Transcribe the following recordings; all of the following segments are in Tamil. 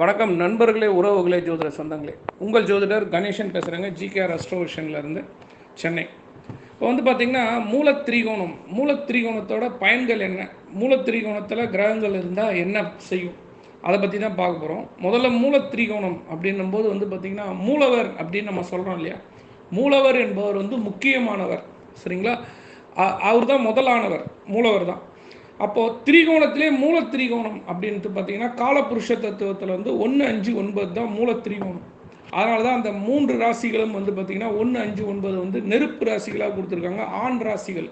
வணக்கம் நண்பர்களே உறவுகளே ஜோதிட சொந்தங்களே. உங்கள் ஜோதிடர் கணேசன் பேசுகிறேங்க ஜிகேஆர் அஸ்ட்ரோவிஷன்லேருந்து சென்னை. இப்போ வந்து பார்த்திங்கன்னா மூலத்திரிகோணம். மூலத்திரிகோணத்தோட பயன்கள் என்ன? மூலத்திரிகோணத்தில் கிரகங்கள் இருந்தால் என்ன செய்யும்? அதை பற்றி தான் பார்க்க போகிறோம் முதல்ல மூலத்திரிகோணம் அப்படின்னும் போது வந்து பார்த்திங்கன்னா மூலவர் அப்படின்னு நம்ம சொல்கிறோம் இல்லையா? மூலவர் என்பவர் வந்து முக்கியமானவர். சரிங்களா? அவர் தான் முதலானவர். மூலவர் தான் அப்போது திரிகோணத்திலே மூல திரிகோணம் அப்படின்ட்டு பார்த்தீங்கன்னா காலபுருஷ தத்துவத்தில் வந்து ஒன்று அஞ்சு ஒன்பது தான் மூல திரிகோணம். அதனால தான் அந்த மூன்று ராசிகளும் வந்து பார்த்திங்கன்னா ஒன்று அஞ்சு ஒன்பது வந்து நெருப்பு ராசிகளாக கொடுத்துருக்காங்க. ஆண் ராசிகள்.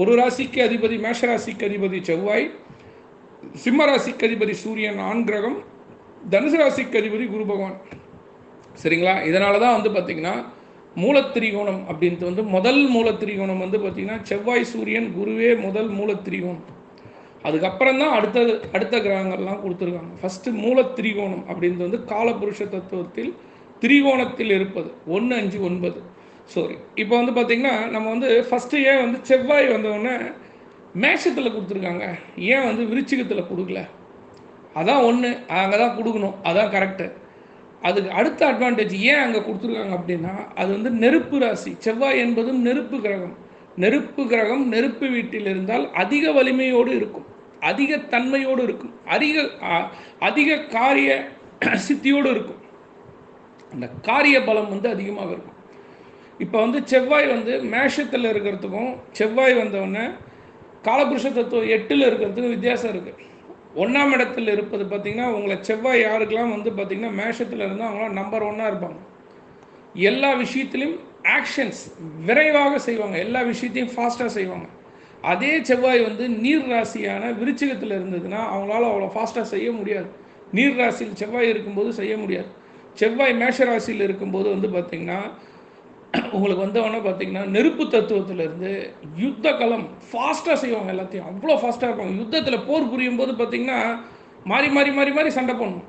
ஒரு ராசிக்கு அதிபதி மேஷ ராசிக்கு அதிபதி செவ்வாய் சிம்ம ராசிக்கு அதிபதி சூரியன் ஆண் கிரகம் தனுசு ராசிக்கு அதிபதி குரு பகவான். சரிங்களா? இதனால தான் வந்து பார்த்திங்கன்னா மூலத்திரிகோணம் அப்படின்ட்டு வந்து முதல் மூலத்திரிகோணம் வந்து பார்த்திங்கன்னா செவ்வாய் சூரியன் குருவே முதல் மூலத்திரிகோணம் அதுக்கப்புறம் தான் அடுத்தது அடுத்த கிரகங்கள்லாம் கொடுத்துருக்காங்க. ஃபஸ்ட்டு மூலத்திரிகோணம் அப்படின்றது வந்து காலபுருஷ தத்துவத்தில் திரிகோணத்தில் இருப்பது. ஒன்று அஞ்சு ஒன்பது. சாரி இப்போ வந்து பார்த்திங்கன்னா நம்ம வந்து ஃபஸ்ட்டு ஏன் வந்து செவ்வாய் வந்தவுடனே மேஷத்தில் கொடுத்துருக்காங்க. ஏன் வந்து விருச்சிகத்தில் கொடுக்கல? அதான் ஒன்று அங்கே தான் கொடுக்கணும். அதான் கரெக்டு அதுக்கு அடுத்த அட்வான்டேஜ் ஏன் அங்கே கொடுத்துருக்காங்க அப்படின்னா அது வந்து நெருப்பு ராசி. செவ்வாய் என்பதும் நெருப்பு கிரகம். நெருப்பு கிரகம் நெருப்பு வீட்டில் இருந்தால் அதிக வலிமையோடு இருக்கும். அதிக தன்மையோடு இருக்கும். அதிக அதிக காரிய சித்தியோடு இருக்கும். அந்த காரிய பலம் வந்து அதிகமாக இருக்கும். இப்போ வந்து செவ்வாய் வந்து மேஷத்தில் இருக்கிறதுக்கும் செவ்வாய் வந்தவுடனே காலபுருஷ தத்துவம் எட்டில் இருக்கிறதுக்கும் வித்தியாசம் இருக்குது ஒன்றாம் இடத்துல இருப்பது பார்த்திங்கன்னா உங்களை செவ்வாய் யாருக்கெல்லாம் வந்து பார்த்திங்கன்னா மேஷத்தில் இருந்தால் அவங்களாம் நம்பர் ஒன்னாக இருப்பாங்க. எல்லா விஷயத்துலையும் ஆக்ஷன்ஸ் விரைவாக செய்வாங்க. எல்லா விஷயத்தையும் ஃபாஸ்ட்டாக செய்வாங்க. அதே செவ்வாய் வந்து நீர் ராசியான விருச்சிகத்தில் இருந்ததுன்னா அவங்களால அவ்வளோ ஃபாஸ்ட்டாக செய்ய முடியாது. நீர் ராசியில் செவ்வாய் இருக்கும்போது செய்ய முடியாது. செவ்வாய் மேஷ ராசியில் இருக்கும்போது வந்து பார்த்திங்கன்னா உங்களுக்கு வந்தவொடனே பார்த்தீங்கன்னா நெருப்பு தத்துவத்திலேருந்து யுத்த களம் ஃபாஸ்ட்டாக செய்வாங்க எல்லாத்தையும். அவ்வளோ ஃபாஸ்ட்டாக இருப்பாங்க. யுத்தத்தில் போர் புரியும் போது பார்த்திங்கன்னா மாறி மாறி மாறி மாறி சண்டை போடணும்.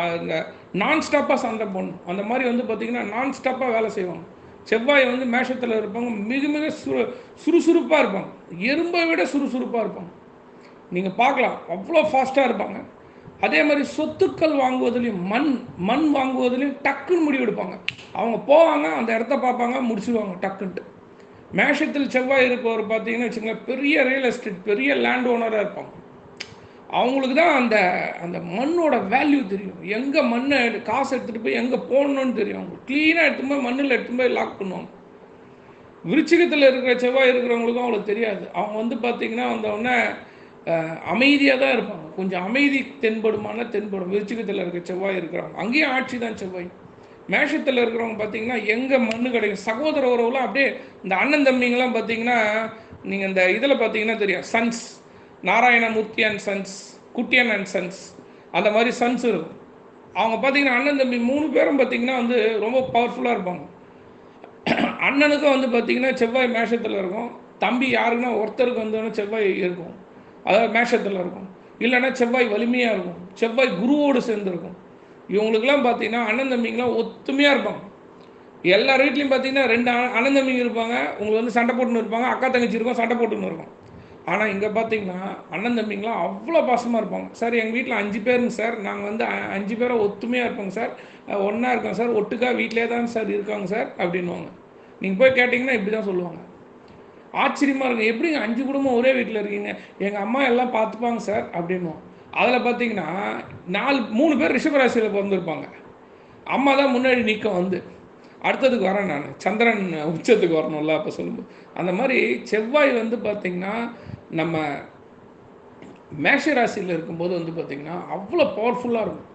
அங்கே நான் ஸ்டாப்பாக சண்டை போடணும். அந்த மாதிரி வந்து பார்த்திங்கன்னா நான் ஸ்டாப்பாக வேலை செய்வாங்க. செவ்வாய் வந்து மேஷத்தில் இருப்பாங்க மிக மிக சுறு சுறுசுறுப்பாக இருப்பாங்க. எறும்பை விட சுறுசுறுப்பாக இருப்பாங்க. நீங்கள் பார்க்கலாம் அவ்வளோ ஃபாஸ்ட்டாக இருப்பாங்க. அதே மாதிரி சொத்துக்கள் வாங்குவதுலேயும் மண் மண் வாங்குவதுலேயும் டக்குன்னு முடிவு எடுப்பாங்க. அவங்க போவாங்க அந்த இடத்த பார்ப்பாங்க முடிச்சுடுவாங்க டக்குன்ட்டு. மேஷத்தில் செவ்வாய் இருப்பவர் பார்த்தீங்கன்னா வச்சுக்கோங்களேன் பெரிய ரியல் எஸ்டேட் பெரிய லேண்ட் ஓனராக இருப்பாங்க. அவங்களுக்கு தான் அந்த அந்த மண்ணோட வேல்யூ தெரியும். எங்கே மண்ணை காசு எடுத்துகிட்டு போய் எங்கே போடணும்னு தெரியும். அவங்க க்ளீனாக எடுத்து போய் மண்ணில் எடுத்து போய் லாக் பண்ணுவாங்க. விருச்சிகத்தில் இருக்கிற செவ்வாய் இருக்கிறவங்களுக்கும் அவங்களுக்கு தெரியாது. அவங்க வந்து பார்த்திங்கன்னா வந்தவுடனே அமைதியாக தான் இருப்பாங்க. கொஞ்சம் அமைதி தென்படுமான தென்படும். விருச்சிகத்தில் இருக்க செவ்வாய் இருக்கிறவங்க. அங்கேயும் ஆட்சி தான் செவ்வாய். மேஷத்தில் இருக்கிறவங்க பார்த்தீங்கன்னா எங்கே மண்ணு கிடைக்கும். சகோதர உறவுலாம் அப்படியே இந்த அண்ணன் தம்பிங்கெல்லாம் பார்த்தீங்கன்னா நீங்கள் இந்த இதில் பார்த்தீங்கன்னா தெரியும். Sons. Narayanamurthy and sons Kuttiyan and sons அந்த மாதிரி சன்ஸ் இருக்கும். அவங்க பார்த்தீங்கன்னா அண்ணன் தம்பி மூணு பேரும் பார்த்தீங்கன்னா வந்து ரொம்ப பவர்ஃபுல்லாக இருப்பாங்க. அண்ணனுக்கும் வந்து பார்த்திங்கன்னா செவ்வாய் மேஷத்தில் இருக்கும். தம்பி யாருக்குன்னா ஒருத்தருக்கு வந்தோன்னா செவ்வாய் இருக்கும். அதாவது மேஷத்தில் இருக்கும். இல்லைன்னா செவ்வாய் வலிமையாக இருக்கும். செவ்வாய் குருவோடு சேர்ந்துருக்கும். இவங்களுக்கெல்லாம் பார்த்தீங்கன்னா அண்ணன் தம்பிங்கெலாம் ஒத்துமையாக இருப்பாங்க. எல்லார் வீட்லேயும் பார்த்தீங்கன்னா ரெண்டு அண்ணன் தம்பிங்க இருப்பாங்க. உங்களுக்கு வந்து சண்டை போட்டுன்னு இருப்பாங்க. அக்கா தங்கச்சி இருக்கும் சண்டை போட்டுன்னு இருக்கும். ஆனால் இங்கே பார்த்தீங்கன்னா அண்ணன் தம்பிங்களாம் அவ்வளோ பாசமாக இருப்பாங்க. சார் எங்கள் வீட்டில் அஞ்சு பேருங்க சார். நாங்கள் வந்து அஞ்சு பேரை ஒத்துமையாக இருப்போங்க சார். ஒன்றா இருக்கோம் சார். ஒட்டுக்கா வீட்டிலே தான் சார் இருக்காங்க சார் அப்படின்வாங்க நீங்கள் போய் கேட்டிங்கன்னா இப்படி தான் சொல்லுவாங்க. ஆச்சரியமாக இருக்கும். எப்படிங்க அஞ்சு குடும்பம் ஒரே வீட்டில் இருக்கீங்க? எங்கள் அம்மா எல்லாம் பார்த்துப்பாங்க சார் அப்படின்வோம் அதில் பார்த்தீங்கன்னா நாலு மூணு பேர் ரிஷபராசியில் பிறந்திருப்பாங்க. அம்மா தான் முன்னாடி நிற்கும் வந்து. அடுத்ததுக்கு வரேன் நான். சந்திரன் உச்சத்துக்கு வரணும்ல அப்போ சொல்லும்போது. அந்த மாதிரி செவ்வாய் வந்து பார்த்திங்கன்னா நம்ம மேஷ ராசியில் இருக்கும்போது வந்து பார்த்திங்கன்னா அவ்வளோ பவர்ஃபுல்லாக இருக்கும்.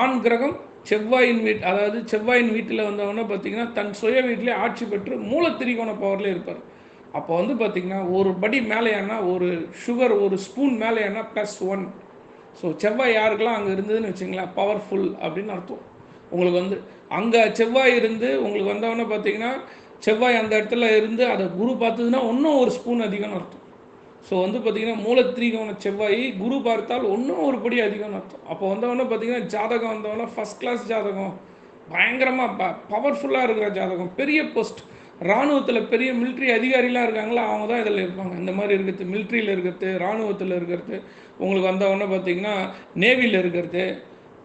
ஆண் கிரகம் செவ்வாயின் வீட் அதாவது செவ்வாயின் வீட்டில் வந்தவொடனே பார்த்திங்கன்னா தன் சுய வீட்டிலே ஆட்சி பெற்று மூலத்திரிகோண பவரில் இருப்பார். அப்போ வந்து பார்த்திங்கன்னா ஒரு படி மேலேயானா ஒரு சுகர் ஒரு ஸ்பூன் மேலேயானா ப்ளஸ் ஒன் ஸோ செவ்வாய் யாருக்கெல்லாம் அங்கே இருந்ததுன்னு வச்சுங்களேன் பவர்ஃபுல் அப்படின்னு அர்த்தம். உங்களுக்கு வந்து அங்கே செவ்வாய் இருந்து உங்களுக்கு வந்தவொடனே பார்த்தீங்கன்னா செவ்வாய் அந்த இடத்துல இருந்து அதை குரு பார்த்ததுன்னா இன்னும் ஒரு ஸ்பூன் அதிகம்னு அர்த்தம். ஸோ வந்து பார்த்திங்கன்னா மூலத்திரிகோண செவ்வாய் குரு பார்த்தால் இன்னும் ஒரு படி அதிகம்னு அர்த்தம். அப்போ வந்தவொடனே பார்த்தீங்கன்னா ஜாதகம் வந்தவொடனே ஃபஸ்ட் கிளாஸ் ஜாதகம். பயங்கரமாக ப பவர்ஃபுல்லாக இருக்கிற ஜாதகம். பெரிய போஸ்ட் இராணுவத்தில் பெரிய மிலிட்ரி அதிகாரிலாம் இருக்காங்களா அவங்க தான் இதில் இருப்பாங்க. இந்த மாதிரி இருக்கிறது மிலிட்ரியில் இருக்கிறது இராணுவத்தில் இருக்கிறது. உங்களுக்கு வந்தவொடனே பார்த்தீங்கன்னா நேவியில் இருக்கிறது.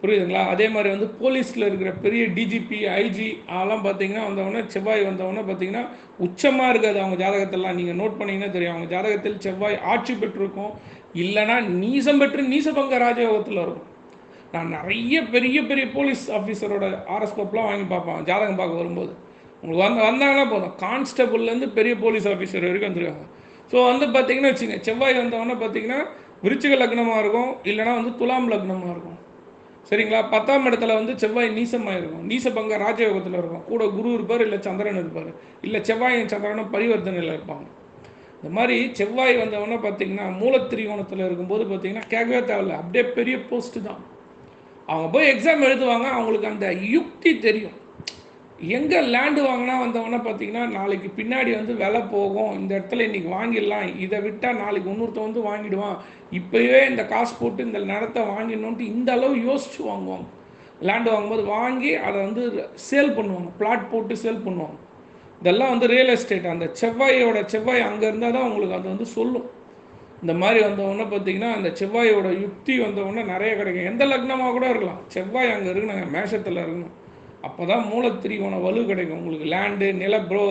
புரியுதுங்களா? அதே மாதிரி வந்து போலீஸில் இருக்கிற பெரிய டிஜிபி ஐஜி அதெல்லாம் பார்த்தீங்கன்னா வந்தவொடனே செவ்வாய் வந்தவொடனே பார்த்தீங்கன்னா உச்சமாக இருக்காது அவங்க ஜாதகத்தெல்லாம். நீங்கள் நோட் பண்ணிங்கன்னா தெரியும். அவங்க ஜாதகத்தில் செவ்வாய் ஆட்சி பெற்றிருக்கும். இல்லைன்னா நீசம் பெற்று நீசபங்க ராஜயோகத்தில் இருக்கும். நான் நிறைய பெரிய பெரிய போலீஸ் ஆஃபீஸரோட ஆர்எஸ்கோப்லாம் வாங்கி பார்ப்பேன். ஜாதகம் பார்க்க வரும்போது. உங்களுக்கு வந்து வந்தாங்கன்னா போதும். கான்ஸ்டபுள்லேருந்து பெரிய போலீஸ் ஆஃபீஸர் வரைக்கும் வந்துருக்காங்க ஸோ வந்து பார்த்தீங்கன்னா வச்சுங்க. செவ்வாய் வந்தவொடனே பார்த்தீங்கன்னா விருச்சிக லக்னமாக இருக்கும். இல்லைன்னா வந்து துலாம் லக்னமாக இருக்கும். சரிங்களா? பத்தாம் இடத்துல வந்து செவ்வாய் நீசமாக இருக்கும் நீசபங்க ராஜயோகத்தில் இருக்கும். கூட குரு இருப்பார் இல்லை சந்திரன் இருப்பார். இல்லை செவ்வாயும் சந்திரனும் பரிவர்த்தனையில் இருப்பாங்க. இந்த மாதிரி செவ்வாய் வந்தவொடனே பார்த்தீங்கன்னா மூலத்திரிகோணத்தில் இருக்கும்போது பார்த்தீங்கன்னா கேட்கவே தேவையில்ல. அப்படியே பெரிய போஸ்ட்டு தான். அவங்க போய் எக்ஸாம் எழுதுவாங்க அவங்களுக்கு அந்த யுக்தி தெரியும். எங்கே லேண்டு வாங்கினா வந்தவொடனே பார்த்தீங்கன்னா நாளைக்கு பின்னாடி வந்து விலை போகும். இந்த இடத்துல இன்னைக்கு வாங்கிடலாம். இதை விட்டால் நாளைக்கு இன்னொருத்த வந்து வாங்கிடுவான். இப்போவே இந்த காசு போட்டு இந்த நிலத்தை வாங்கிடணுன்ட்டு இந்த அளவு யோசிச்சு வாங்குவாங்க. லேண்டு வாங்கும்போது வாங்கி அதை வந்து சேல் பண்ணுவாங்க. பிளாட் போட்டு சேல் பண்ணுவாங்க. இதெல்லாம் வந்து ரியல் எஸ்டேட் அந்த செவ்வாயோட செவ்வாய் அங்கே இருந்தால் தான் உங்களுக்கு அது வந்து சொல்லும். இந்த மாதிரி வந்தவொடனே பார்த்தீங்கன்னா அந்த செவ்வாயோட யுக்தி வந்தவொடனே நிறைய கிடைக்கும். எந்த லக்னமாக கூட இருக்கலாம். செவ்வாய் அங்கே இருக்கணும் மேஷத்தில் இருக்கணும். அப்போ தான் மூலத்திரிகோண வலு கிடைக்கும். உங்களுக்கு லேண்டு நில ப்ரோ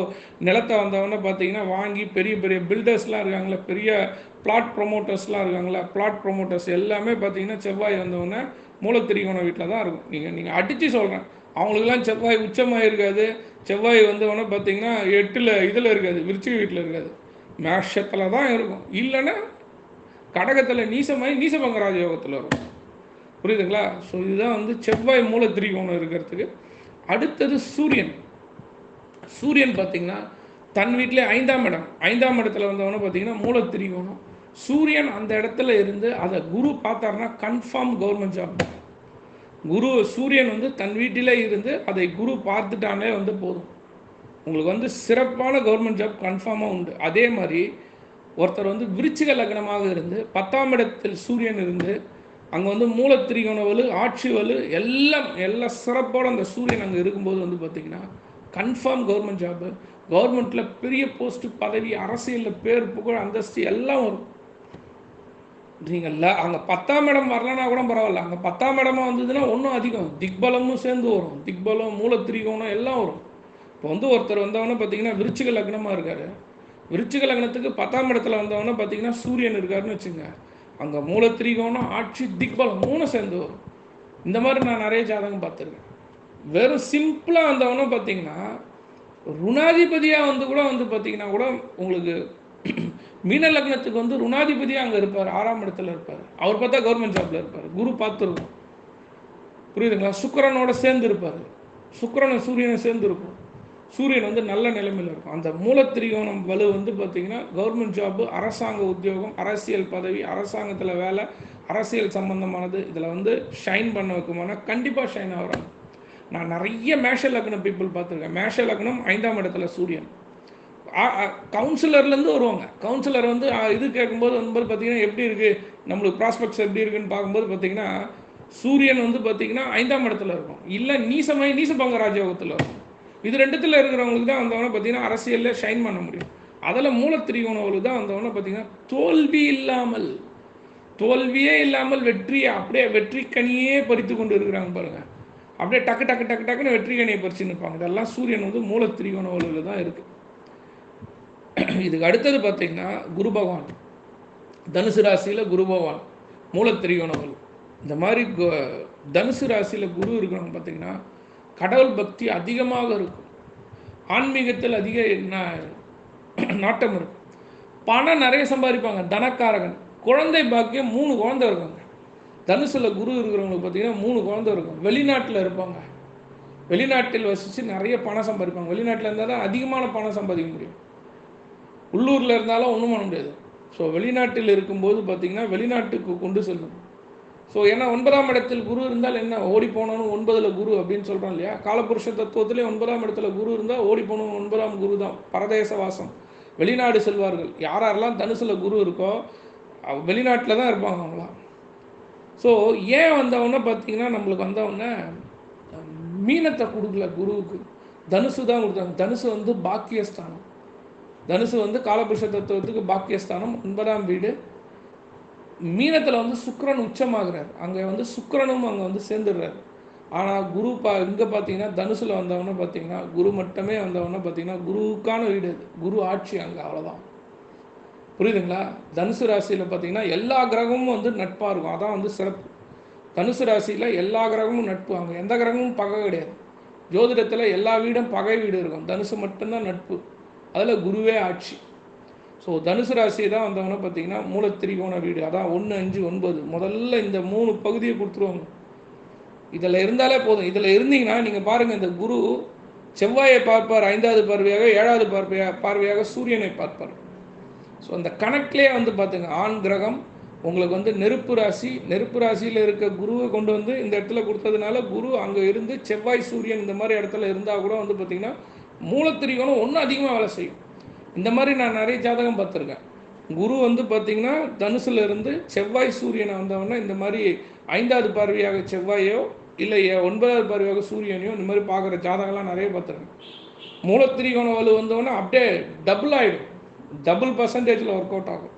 நிலத்தை வந்தவொடனே பார்த்தீங்கன்னா வாங்கி பெரிய பெரிய பில்டர்ஸ்லாம் இருக்காங்களே பெரிய பிளாட் ப்ரொமோட்டர்ஸ்லாம் இருக்காங்களே பிளாட் ப்ரொமோட்டர்ஸ் எல்லாமே பார்த்தீங்கன்னா செவ்வாய் வந்தவொடனே மூலத்திரிகோண வீட்டில் தான் இருக்கும். நீங்கள் நீங்கள் அடித்து சொல்கிறேன் அவங்களுக்குலாம் செவ்வாய் உச்சமாக இருக்காது செவ்வாய் வந்தவொடனே பார்த்தீங்கன்னா எட்டில் இதில் இருக்காது விருச்சிக வீட்டில் இருக்காது. மேஷத்தில் தான் இருக்கும். இல்லைன்னா கடகத்தில் நீசமாயி நீசபங்க ராஜயோகத்தில் இருக்கும். புரியுதுங்களா? ஸோ இதுதான் வந்து செவ்வாய் மூல திரிகோணம் இருக்கிறதுக்கு அடுத்தது சூரியன். சூரியன் பார்த்தீங்கன்னா தன் வீட்டிலே ஐந்தாம் இடம். ஐந்தாம் இடத்துல வந்தவொடனே பார்த்தீங்கன்னா மூல திரிகோணம் சூரியன் அந்த இடத்துல இருந்து அதை குரு பார்த்தாருன்னா கன்ஃபார்ம் கவர்மெண்ட் ஜாப் குரு சூரியன் வந்து தன் வீட்டிலே இருந்து அதை குரு பார்த்துட்டாலே வந்து போதும். உங்களுக்கு வந்து சிறப்பான கவர்மெண்ட் ஜாப் கன்ஃபார்மாக உண்டு. அதே மாதிரி ஒருத்தர் வந்து விருச்சிக லக்னமாக இருந்து பத்தாம் இடத்தில் சூரியன் இருந்து அங்கே வந்து மூலத்திரிகோண வலு ஆட்சி வலு எல்லாம் எல்லாம் சிறப்போட அந்த சூரியன் அங்கே இருக்கும்போது வந்து பார்த்திங்கன்னா கன்ஃபார்ம் கவர்மெண்ட் ஜாபு கவர்மெண்ட்டில் பெரிய போஸ்ட்டு பதவி அரசியலில் பேர் புகழ் அந்தஸ்து எல்லாம் வரும். நீங்கள்ல அங்கே பத்தாம் இடம் வரலன்னா கூட பரவாயில்ல. அங்கே பத்தாம் இடமா வந்ததுன்னா ஒன்றும் அதிகம். திக்பலமும் சேர்ந்து வரும். திக்பலம் மூலத்திரிகோணம் எல்லாம் வரும். இப்போ வந்து ஒருத்தர் வந்தவொடனே பார்த்தீங்கன்னா விருச்சிக லக்னமாக இருக்கார். விருச்சிக லக்னத்துக்கு பத்தாம் இடத்துல வந்தவொடனே பார்த்தீங்கன்னா சூரியன் இருக்காருன்னு வச்சுங்க அங்கே மூலத்திரிகோணம் ஆட்சி திக்பலம் மூணு சேர்ந்து வரும். இந்த மாதிரி நான் நிறைய ஜாதகம் பார்த்துருக்கேன். வெறும் சிம்பிளாக வந்தவொடனே பார்த்தீங்கன்னா ருணாதிபதியாக வந்து கூட வந்து பார்த்தீங்கன்னா கூட உங்களுக்கு மீன லக்னத்துக்கு வந்து ருணாதிபதியாக அங்கே இருப்பார். ஆறாம் இடத்துல இருப்பார். அவர் பார்த்தா கவர்மெண்ட் ஜாப்ல இருப்பார். குரு பார்த்துருக்கும். புரியுதுங்களா? சுக்கரனோட சேர்ந்து இருப்பார். சுக்கிரனும் சூரியனும் சேர்ந்து இருக்கும். சூரியன் வந்து நல்ல நிலைமையில் இருக்கும். அந்த மூலத்திரிகோணம் வலு வந்து பார்த்தீங்கன்னா கவர்மெண்ட் ஜாப்பு அரசாங்க உத்தியோகம் அரசியல் பதவி அரசாங்கத்தில் வேலை அரசியல் சம்பந்தமானது இதில் வந்து ஷைன் பண்ண வைக்குமானா கண்டிப்பாக ஷைன் ஆகிறாங்க நான் நிறைய மேஷ லக்னம் பீப்புள் பார்த்துருக்கேன். மேஷ லக்னம் ஐந்தாம் இடத்துல சூரியன். கவுன்சிலர்லேருந்து வருவாங்க. கவுன்சிலர் வந்து இது கேட்கும்போது வந்து பார்த்தீங்கன்னா எப்படி இருக்குது நம்மளுக்கு ப்ராஸ்பெக்ட்ஸ் எப்படி இருக்குன்னு பார்க்கும்போது பார்த்திங்கன்னா சூரியன் வந்து பார்த்தீங்கன்னா ஐந்தாம் இடத்துல இருக்கும். இல்லை நீசமாய் நீசபங்க ராஜயோகத்தில் இருக்கும். இது ரெண்டுத்தில் இருக்கிறவங்களுக்கு தான் வந்தவொடனே பார்த்தீங்கன்னா அரசியலில் ஷைன் பண்ண முடியும். அதில் மூலத்திரிகோணவர்களுக்கு தான் வந்தவொடனே பார்த்தீங்கன்னா தோல்வி இல்லாமல் தோல்வியே இல்லாமல் வெற்றியை அப்படியே வெற்றி கனியே பறித்து கொண்டு இருக்கிறாங்க பாருங்க. அப்படியே டக்கு டக்கு டக்கு டக்குன்னு வெற்றி கனியை பறிச்சு நிற்பாங்க. இதெல்லாம் சூரியன் வந்து மூலத்திரிகோணவர்களில் தான் இருக்குது இதுக்கு அடுத்தது பார்த்தீங்கன்னா குரு பகவான். தனுசு ராசியில் குரு பகவான் மூலத்திரிகோணவர்கள். இந்த மாதிரி கு- தனுசு ராசியில் குரு இருக்கிறவங்க பார்த்தீங்கன்னா கடவுள் பக்தி அதிகமாக இருக்கும். ஆன்மீகத்தில் அதிக நாட்டம் இருக்கும். பணம் நிறைய சம்பாதிப்பாங்க தனக்காரகன். குழந்தை பாக்கியம் மூணு குழந்தை இருக்காங்க தனுசில் குரு இருக்கிறவங்களுக்கு பார்த்தீங்கன்னா மூணு குழந்தை இருக்கும். வெளிநாட்டில் இருப்பாங்க. வெளிநாட்டில் வசித்து நிறைய பணம் சம்பாதிப்பாங்க. வெளிநாட்டில் இருந்தால் தான் அதிகமான பணம் சம்பாதிக்க முடியும். உள்ளூரில் இருந்தாலும் ஒன்றும் பண்ண முடியாது. ஸோ வெளிநாட்டில் இருக்கும்போது பார்த்திங்கன்னா வெளிநாட்டுக்கு கொண்டு செல்லும். ஸோ ஏன்னா ஒன்பதாம் இடத்தில் குரு இருந்தால் என்ன? ஓடி போனவனும் ஒன்பதில் குரு அப்படின்னு சொல்கிறோம் இல்லையா? காலபுருஷ தத்துவத்திலே ஒன்பதாம் இடத்துல குரு இருந்தால் ஓடி போனவன் ஒன்பதாம் குரு தான். பரதேச வாசம் வெளிநாடு செல்வார்கள். யார் யாரெல்லாம் தனுசில் குரு இருக்கோ வெளிநாட்டில் தான் இருப்பாங்க அவங்களாம். ஸோ ஏன் வந்தவொடனே பார்த்தீங்கன்னா நம்மளுக்கு வந்தவொடனே மீனத்தை கொடுக்கல குருவுக்கு. தனுசு தான் கொடுத்தாங்க. தனுசு வந்து பாக்கியஸ்தானம். தனுசு வந்து காலபுருஷ தத்துவத்துக்கு பாக்கியஸ்தானம். ஒன்பதாம் வீடு. மீனத்தில் வந்து சுக்கிரன் உச்சமாகிறார். அங்கே வந்து சுக்கிரனும் அங்கே வந்து சேர்ந்துடுறாரு. ஆனால் குரு பா இங்கே பார்த்தீங்கன்னா தனுசில் வந்தவொன்னே பார்த்தீங்கன்னா குரு மட்டுமே வந்தவொன்னே பார்த்தீங்கன்னா குருவுக்கான வீடு அது. குரு ஆட்சி அங்கே அவ்வளோதான் புரியுதுங்களா? தனுசு ராசியில் பார்த்தீங்கன்னா எல்லா கிரகமும் வந்து நட்பாக இருக்கும். அதான் வந்து சிறப்பு. தனுசு ராசியில் எல்லா கிரகமும் நட்பு. அங்கே எந்த கிரகமும் பகை கிடையாது. ஜோதிடத்தில் எல்லா வீடும் பகை வீடு இருக்கும். தனுசு மட்டும்தான் நட்பு. அதில் குருவே ஆட்சி. ஸோ தனுசு ராசி தான் வந்தவங்கன்னா பார்த்தீங்கன்னா மூலத்திரிகோண வீடு அதான் ஒன்று அஞ்சு ஒன்பது. முதல்ல இந்த மூணு பகுதியை கொடுத்துருவாங்க. இதில் இருந்தாலே போதும். இதில் இருந்தீங்கன்னா நீங்கள் பாருங்கள் இந்த குரு செவ்வாயை பார்ப்பார் ஐந்தாவது பார்வையாக ஏழாவது பார்வையாக பார்வையாக சூரியனை பார்ப்பார். ஸோ அந்த கணக்கிலே வந்து பார்த்துங்க ஆண் கிரகம் உங்களுக்கு வந்து நெருப்பு ராசி. நெருப்பு ராசியில் இருக்க குருவை கொண்டு வந்து இந்த இடத்துல கொடுத்ததுனால குரு அங்கே இருந்து செவ்வாய் சூரியன் இந்த மாதிரி இடத்துல இருந்தால் கூட வந்து பார்த்திங்கன்னா மூலத்திரிகோணம் ஒன்றும் அதிகமாக வேலை செய்யும். இந்த மாதிரி நான் நிறைய ஜாதகம் பார்த்துருக்கேன். குரு வந்து பார்த்திங்கன்னா தனுசுல இருந்து செவ்வாய் சூரியனை வந்தவொடனே இந்த மாதிரி ஐந்தாவது பார்வையாக செவ்வாயோ இல்லை ஒன்பதாவது பார்வையாக சூரியனையோ இந்த மாதிரி பார்க்குற ஜாதகம்லாம் நிறைய பார்த்துருக்கேன். மூலத்திரிகோண வலு வந்தவொடனே அப்படியே டபுள் ஆகிடும் டபுள் பர்சன்டேஜில் ஒர்க் அவுட் ஆகும்.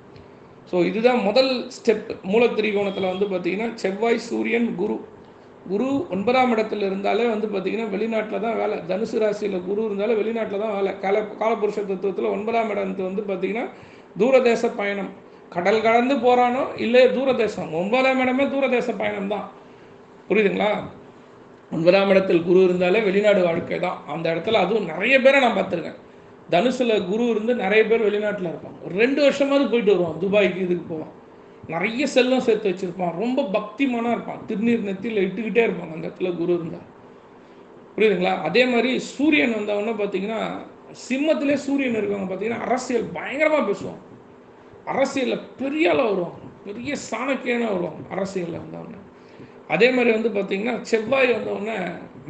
ஸோ இதுதான் முதல் ஸ்டெப் மூலத்திரிகோணத்தில் வந்து பார்த்திங்கன்னா செவ்வாய் சூரியன் குரு. குரு ஒன்பதாம் இடத்துல இருந்தாலே வந்து பார்த்திங்கன்னா வெளிநாட்டில் தான் வேலை. தனுசு ராசியில் குரு இருந்தாலே வெளிநாட்டில் தான் வேலை. கால காலபுருஷ தத்துவத்தில் ஒன்பதாம் இடத்து வந்து பார்த்திங்கன்னா தூரதேச பயணம். கடல் கடந்து போகிறானோ இல்லை தூரதேசம். ஒன்பதாம் இடமே தூரதேச பயணம் தான். புரியுதுங்களா? ஒன்பதாம் இடத்தில் குரு இருந்தாலே வெளிநாடு வாழ்க்கை தான். அந்த இடத்துல அதுவும் நிறைய பேரை நான் பார்த்துருக்கேன். தனுசில் குரு இருந்து நிறைய பேர் வெளிநாட்டில் இருப்பாங்க. ஒரு ரெண்டு வருஷமாவது போயிட்டு வருவான். துபாய்க்கு இதுக்கு போவான். நிறைய செல்லம் சேர்த்து வச்சுருப்பான். ரொம்ப பக்திமானாக இருப்பான். திருநீர் நெத்தியில் இட்டுக்கிட்டே இருப்பாங்க அந்த இடத்துல குரு இருந்தால் புரியுதுங்களா? அதே மாதிரி சூரியன் வந்தவொடனே பார்த்தீங்கன்னா சிம்மத்திலே சூரியன் இருக்கவங்க பார்த்தீங்கன்னா அரசியல் பயங்கரமாக பேசுவாங்க. அரசியலில் பெரிய அளவு வருவாங்க. பெரிய சாணக்கியனாக வருவாங்க அரசியலில் வந்தவொடனே. அதே மாதிரி வந்து பார்த்திங்கன்னா செவ்வாய் வந்தவொடனே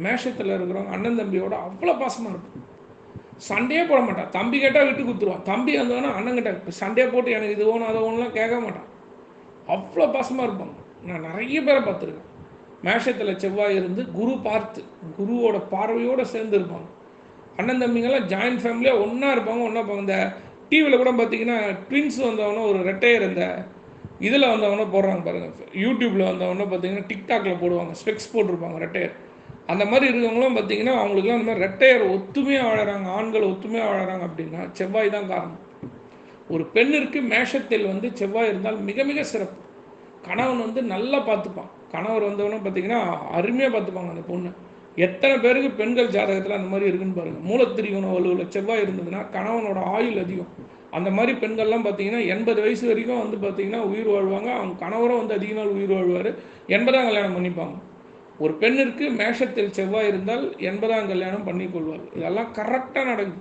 மேஷத்தில் இருக்கிறவங்க அண்ணன் தம்பியோட அவ்வளோ பாசமாக இருக்கும் சண்டையே போட மாட்டான். தம்பி கேட்டால் விட்டு கொடுத்துருவான். தம்பி வந்தவொடனே அண்ணன் கேட்டால் சண்டையே போட்டு எனக்கு இது ஒன்று அதை ஒன்றுலாம் கேட்க மாட்டான். அவ்வளோ பாசமாக இருப்பாங்க. நான் நிறைய பேரை பார்த்துருக்கேன். மேஷத்தில் செவ்வாய் இருந்து குரு பார்த்து குருவோட பார்வையோடு சேர்ந்து இருப்பாங்க. அண்ணன் தம்பிங்கெல்லாம் ஜாயின்ட் ஃபேமிலியாக ஒன்றா இருப்பாங்க ஒன்றா இருப்பாங்க. இந்த டிவியில் கூட பார்த்தீங்கன்னா ட்வின்ஸ் வந்தவொன்னே ஒரு ரெட்டையர் இந்த இதில் வந்தவொன்னே போடுறாங்க பாருங்கள் யூடியூப்பில் வந்தவொன்னே பார்த்தீங்கன்னா டிக்டாக்ல போடுவாங்க. ஸ்பெக்ஸ் போட்டிருப்பாங்க ரெட்டையர் அந்த மாதிரி இருக்கவங்களும் பார்த்தீங்கன்னா அவங்களுக்குலாம் அந்த மாதிரி ரெட்டையர் ஒத்துமையாக வாழறாங்க ஆண்கள் ஒத்துமையாக வாழறாங்க அப்படின்னா செவ்வாய் தான் காரணம். ஒரு பெண்ணிற்கு மேஷத்தில் வந்து செவ்வாய் இருந்தால் மிக மிக சிறப்பு. கணவன் வந்து நல்லா பார்த்துப்பான். கணவர் வந்தவனும் பார்த்தீங்கன்னா அருமையாக பார்த்துப்பாங்க அந்த பொண்ணு. எத்தனை பேருக்கு பெண்கள் ஜாதகத்தில் அந்த மாதிரி இருக்குன்னு பாருங்கள் மூலத்திரிகோண வலுவில் செவ்வாய் இருந்ததுன்னா கணவனோட ஆயுள் அதிகம். அந்த மாதிரி பெண்கள்லாம் பார்த்தீங்கன்னா எண்பது வயசு வரைக்கும் வந்து பார்த்தீங்கன்னா உயிர் வாழ்வாங்க. அவங்க கணவரும் வந்து அதிக நாள் உயிர் வாழ்வார். எண்பதாம் கல்யாணம் பண்ணிப்பாங்க. ஒரு பெண்ணிற்கு மேஷத்தில் செவ்வாய் இருந்தால் எண்பதாம் கல்யாணம் பண்ணிக்கொள்வார். இதெல்லாம் கரெக்டாக நடக்குது.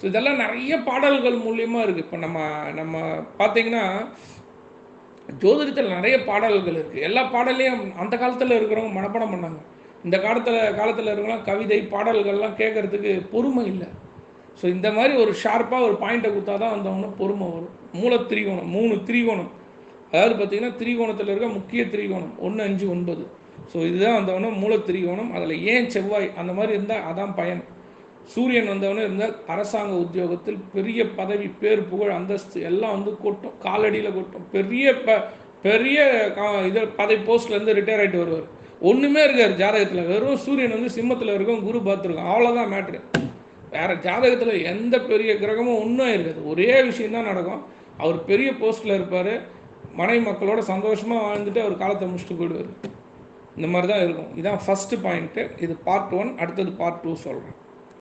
ஸோ இதெல்லாம் நிறைய பாடல்கள் மூலியமாக இருக்குது இப்போ நம்ம நம்ம பார்த்தீங்கன்னா ஜோதிடத்தில் நிறைய பாடல்கள் இருக்குது எல்லா பாடலையும் அந்த காலத்தில் இருக்கிறவங்க மனப்பாடம் பண்ணாங்க. இந்த காலத்தில் காலத்தில் இருக்கிறவங்களாம் கவிதை பாடல்கள்லாம் கேட்குறதுக்கு பொறுமை இல்லை. ஸோ இந்த மாதிரி ஒரு ஷார்ப்பாக ஒரு பாயிண்ட்டை கொடுத்தா தான் வந்தவொன்னே பொறுமை வரும். மூல திரிகோணம் மூணு திரிகோணம். அதாவது பார்த்திங்கன்னா திரிகோணத்தில் இருக்க முக்கிய திரிகோணம் ஒன்று அஞ்சு ஒன்பது. ஸோ இதுதான் வந்தவொன்னே மூல திரிகோணம். அதில் ஏன் செவ்வாய் அந்த மாதிரி இருந்தால் அதான் பயன். சூரியன் வந்தவனே இருந்தால் அரசாங்க உத்தியோகத்தில் பெரிய பதவி பேர் புகழ் அந்தஸ்து எல்லாம் வந்து கொட்டும் காலடியில் கொட்டும். பெரிய ப பெரிய கா பதவி போஸ்ட்லேருந்து ரிட்டையர் ஆகிட்டு வருவார். ஒன்றுமே இருக்கார் ஜாதகத்தில். வெறும் சூரியன் வந்து சிம்மத்தில் இருக்கும் குரு பார்த்துருக்கோம். அவ்வளோதான் மேட்ரு வேறு ஜாதகத்தில் எந்த பெரிய கிரகமும் ஒன்றும் இருக்காது. ஒரே விஷயந்தான் நடக்கும். அவர் பெரிய போஸ்ட்டில் இருப்பார். மனைவி மக்களோட சந்தோஷமாக வாழ்ந்துட்டு அவர் காலத்தை முடிச்சுட்டு போயிடுவார். இந்த மாதிரி தான் இருக்கும். இதான் ஃபஸ்ட்டு பாயிண்ட்டு இது பார்ட் ஒன் அடுத்தது பார்ட் டூ சொல்கிறேன்